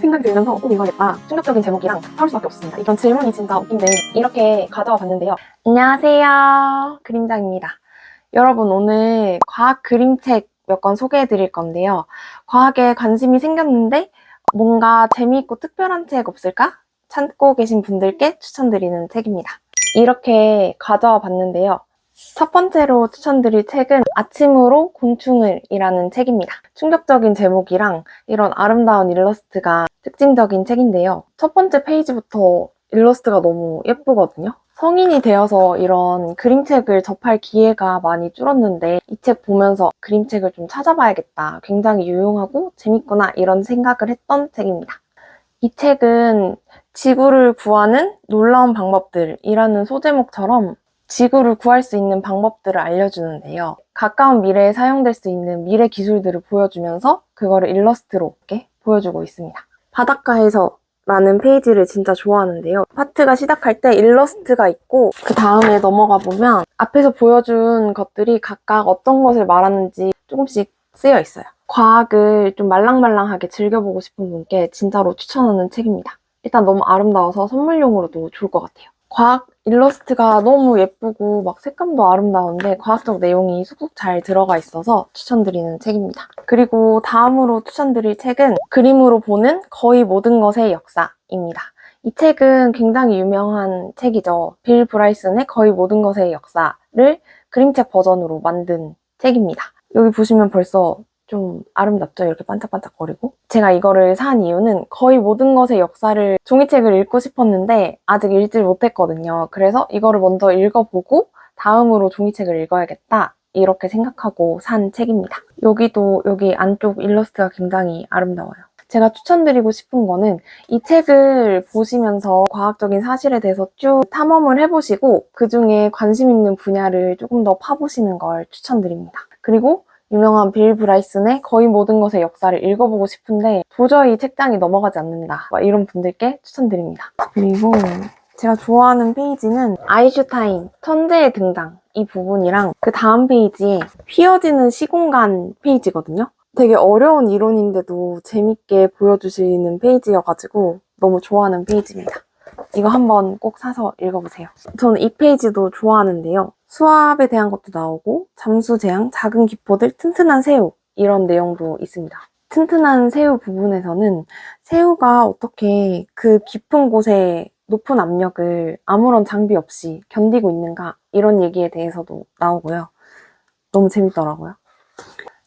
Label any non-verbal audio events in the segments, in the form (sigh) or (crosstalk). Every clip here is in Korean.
생각이 들면서 꼭 읽어야겠다. 충격적인 제목이랑 사올 수밖에 없습니다. 이런 질문이 진짜 웃긴데 이렇게 가져와 봤는데요. 안녕하세요. 그림장입니다. 여러분 오늘 과학 그림책 몇 권 소개해 드릴 건데요. 과학에 관심이 생겼는데 뭔가 재미있고 특별한 책 없을까? 찾고 계신 분들께 추천드리는 책입니다. 이렇게 가져와 봤는데요. 첫 번째로 추천드릴 책은 아침으로 곤충을 이라는 책입니다. 충격적인 제목이랑 이런 아름다운 일러스트가 특징적인 책인데요. 첫 번째 페이지부터 일러스트가 너무 예쁘거든요. 성인이 되어서 이런 그림책을 접할 기회가 많이 줄었는데 이 책 보면서 그림책을 좀 찾아봐야겠다. 굉장히 유용하고 재밌구나 이런 생각을 했던 책입니다. 이 책은 지구를 구하는 놀라운 방법들이라는 소제목처럼 지구를 구할 수 있는 방법들을 알려주는데요. 가까운 미래에 사용될 수 있는 미래 기술들을 보여주면서 그거를 일러스트로 이렇게 보여주고 있습니다. 바닷가에서 라는 페이지를 진짜 좋아하는데요. 파트가 시작할 때 일러스트가 있고 그 다음에 넘어가 보면 앞에서 보여준 것들이 각각 어떤 것을 말하는지 조금씩 쓰여 있어요. 과학을 좀 말랑말랑하게 즐겨보고 싶은 분께 진짜로 추천하는 책입니다. 일단 너무 아름다워서 선물용으로도 좋을 것 같아요. 과학 일러스트가 너무 예쁘고 막 색감도 아름다운데 과학적 내용이 쑥쑥 잘 들어가 있어서 추천드리는 책입니다. 그리고 다음으로 추천드릴 책은 그림으로 보는 거의 모든 것의 역사입니다. 이 책은 굉장히 유명한 책이죠. 빌 브라이슨의 거의 모든 것의 역사를 그림책 버전으로 만든 책입니다. 여기 보시면 벌써 좀 아름답죠? 이렇게 반짝반짝거리고. 제가 이거를 산 이유는 거의 모든 것의 역사를 종이책을 읽고 싶었는데 아직 읽질 못했거든요. 그래서 이거를 먼저 읽어보고 다음으로 종이책을 읽어야겠다. 이렇게 생각하고 산 책입니다. 여기도 여기 안쪽 일러스트가 굉장히 아름다워요. 제가 추천드리고 싶은 거는 이 책을 보시면서 과학적인 사실에 대해서 쭉 탐험을 해보시고 그 중에 관심 있는 분야를 조금 더 파보시는 걸 추천드립니다. 그리고 유명한 빌 브라이슨의 거의 모든 것의 역사를 읽어보고 싶은데 도저히 책장이 넘어가지 않는다. 막 이런 분들께 추천드립니다. 그리고 제가 좋아하는 페이지는 아이슈타인 천재의 등장 이 부분이랑 그 다음 페이지에 휘어지는 시공간 페이지거든요. 되게 어려운 이론인데도 재밌게 보여주시는 페이지여가지고 너무 좋아하는 페이지입니다. 이거 한번 꼭 사서 읽어보세요. 저는 이 페이지도 좋아하는데요. 수압에 대한 것도 나오고 잠수 재앙, 작은 기포들, 튼튼한 새우 이런 내용도 있습니다. 튼튼한 새우 부분에서는 새우가 어떻게 그 깊은 곳에 높은 압력을 아무런 장비 없이 견디고 있는가 이런 얘기에 대해서도 나오고요. 너무 재밌더라고요.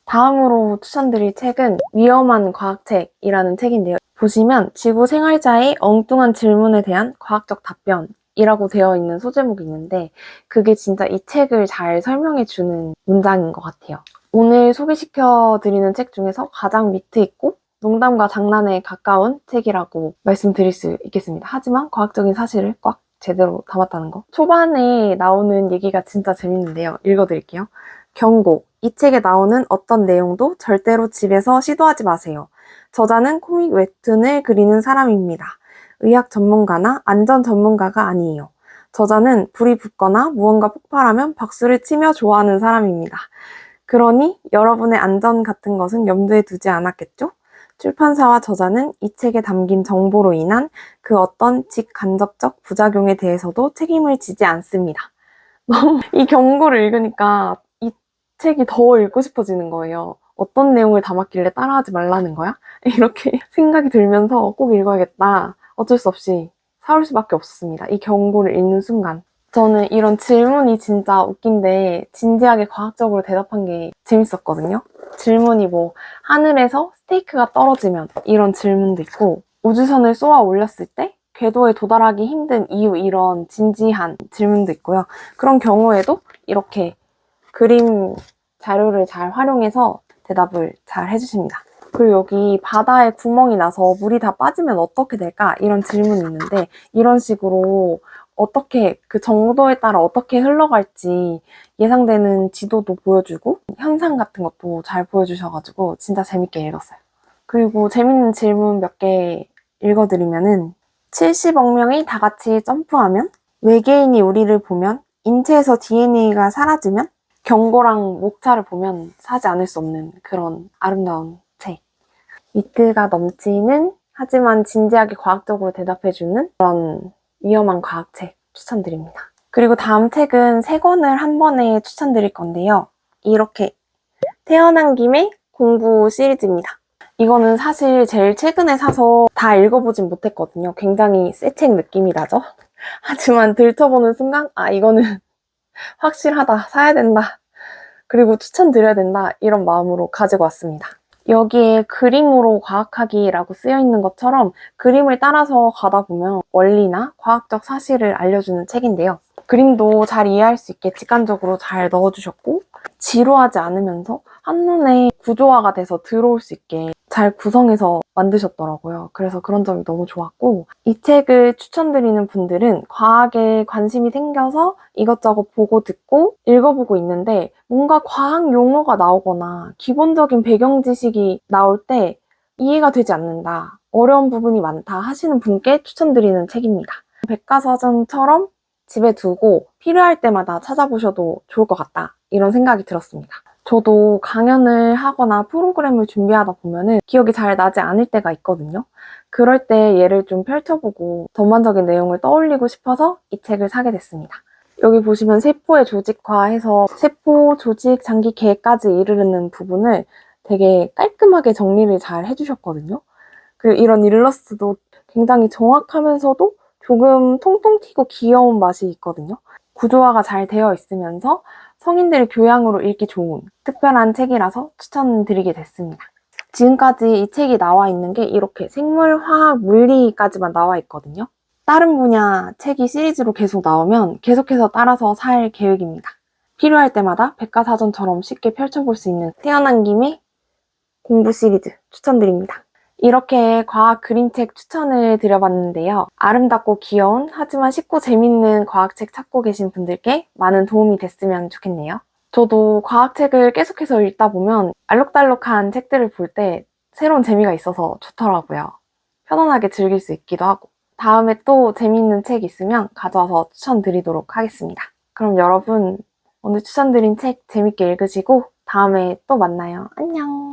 다음으로 추천드릴 책은 위험한 과학책이라는 책인데요. 보시면 지구 생활자의 엉뚱한 질문에 대한 과학적 답변 이라고 되어 있는 소제목이 있는데 그게 진짜 이 책을 잘 설명해 주는 문장인 것 같아요. 오늘 소개시켜 드리는 책 중에서 가장 밑에 있고 농담과 장난에 가까운 책이라고 말씀드릴 수 있겠습니다. 하지만 과학적인 사실을 꽉 제대로 담았다는 거. 초반에 나오는 얘기가 진짜 재밌는데요. 읽어드릴게요. 경고. 이 책에 나오는 어떤 내용도 절대로 집에서 시도하지 마세요. 저자는 코믹 웹툰을 그리는 사람입니다. 의학 전문가나 안전 전문가가 아니에요. 저자는 불이 붙거나 무언가 폭발하면 박수를 치며 좋아하는 사람입니다. 그러니 여러분의 안전 같은 것은 염두에 두지 않았겠죠? 출판사와 저자는 이 책에 담긴 정보로 인한 그 어떤 직간접적 부작용에 대해서도 책임을 지지 않습니다. (laughs) 너무 이 경고를 읽으니까 이 책이 더 읽고 싶어지는 거예요. 어떤 내용을 담았길래 따라하지 말라는 거야? (laughs) 이렇게 생각이 들면서 꼭 읽어야겠다. 어쩔 수 없이 사올 수밖에 없었습니다. 이 경고를 읽는 순간. 저는 이런 질문이 진짜 웃긴데 진지하게 과학적으로 대답한 게 재밌었거든요. 질문이 뭐 하늘에서 스테이크가 떨어지면 이런 질문도 있고 우주선을 쏘아 올렸을 때 궤도에 도달하기 힘든 이유 이런 진지한 질문도 있고요. 그런 경우에도 이렇게 그림 자료를 잘 활용해서 대답을 잘 해주십니다. 그리고 여기 바다에 구멍이 나서 물이 다 빠지면 어떻게 될까? 이런 질문이 있는데 이런 식으로 어떻게 그 정도에 따라 어떻게 흘러갈지 예상되는 지도도 보여주고 현상 같은 것도 잘 보여주셔가지고 진짜 재밌게 읽었어요. 그리고 재밌는 질문 몇 개 읽어드리면은 70억 명이 다 같이 점프하면 외계인이 우리를 보면 인체에서 DNA가 사라지면 경고랑 목차를 보면 사지 않을 수 없는 그런 아름다운 책. 위트가 넘치는 하지만 진지하게 과학적으로 대답해주는 그런 위험한 과학책 추천드립니다. 그리고 다음 책은 세 권을 한 번에 추천드릴 건데요. 이렇게 태어난 김에 공부 시리즈입니다. 이거는 사실 제일 최근에 사서 다 읽어보진 못했거든요. 굉장히 새 책 느낌이 나죠? (laughs) 하지만 들춰보는 순간, 아, 이거는 (laughs) 확실하다. 사야 된다. 그리고 추천드려야 된다. 이런 마음으로 가지고 왔습니다. 여기에 그림으로 과학하기라고 쓰여 있는 것처럼 그림을 따라서 가다 보면 원리나 과학적 사실을 알려주는 책인데요. 그림도 잘 이해할 수 있게 직관적으로 잘 넣어주셨고, 지루하지 않으면서 한눈에 구조화가 돼서 들어올 수 있게 잘 구성해서 만드셨더라고요. 그래서 그런 점이 너무 좋았고, 이 책을 추천드리는 분들은 과학에 관심이 생겨서 이것저것 보고 듣고 읽어보고 있는데, 뭔가 과학 용어가 나오거나 기본적인 배경 지식이 나올 때 이해가 되지 않는다, 어려운 부분이 많다 하시는 분께 추천드리는 책입니다. 백과사전처럼 집에 두고 필요할 때마다 찾아보셔도 좋을 것 같다. 이런 생각이 들었습니다. 저도 강연을 하거나 프로그램을 준비하다 보면은 기억이 잘 나지 않을 때가 있거든요. 그럴 때 얘를 좀 펼쳐보고 전반적인 내용을 떠올리고 싶어서 이 책을 사게 됐습니다. 여기 보시면 세포의 조직화해서 세포, 조직, 장기, 계까지 이르는 부분을 되게 깔끔하게 정리를 잘 해주셨거든요. 그리고 이런 일러스트도 굉장히 정확하면서도 조금 통통 튀고 귀여운 맛이 있거든요. 구조화가 잘 되어 있으면서 성인들의 교양으로 읽기 좋은 특별한 책이라서 추천드리게 됐습니다. 지금까지 이 책이 나와 있는 게 이렇게 생물, 화학, 물리까지만 나와 있거든요. 다른 분야 책이 시리즈로 계속 나오면 계속해서 따라서 살 계획입니다. 필요할 때마다 백과사전처럼 쉽게 펼쳐볼 수 있는 태어난 김에 공부 시리즈 추천드립니다. 이렇게 과학 그림책 추천을 드려봤는데요. 아름답고 귀여운 하지만 쉽고 재밌는 과학책 찾고 계신 분들께 많은 도움이 됐으면 좋겠네요. 저도 과학책을 계속해서 읽다 보면 알록달록한 책들을 볼 때 새로운 재미가 있어서 좋더라고요. 편안하게 즐길 수 있기도 하고. 다음에 또 재밌는 책 있으면 가져와서 추천드리도록 하겠습니다. 그럼 여러분 오늘 추천드린 책 재밌게 읽으시고 다음에 또 만나요. 안녕!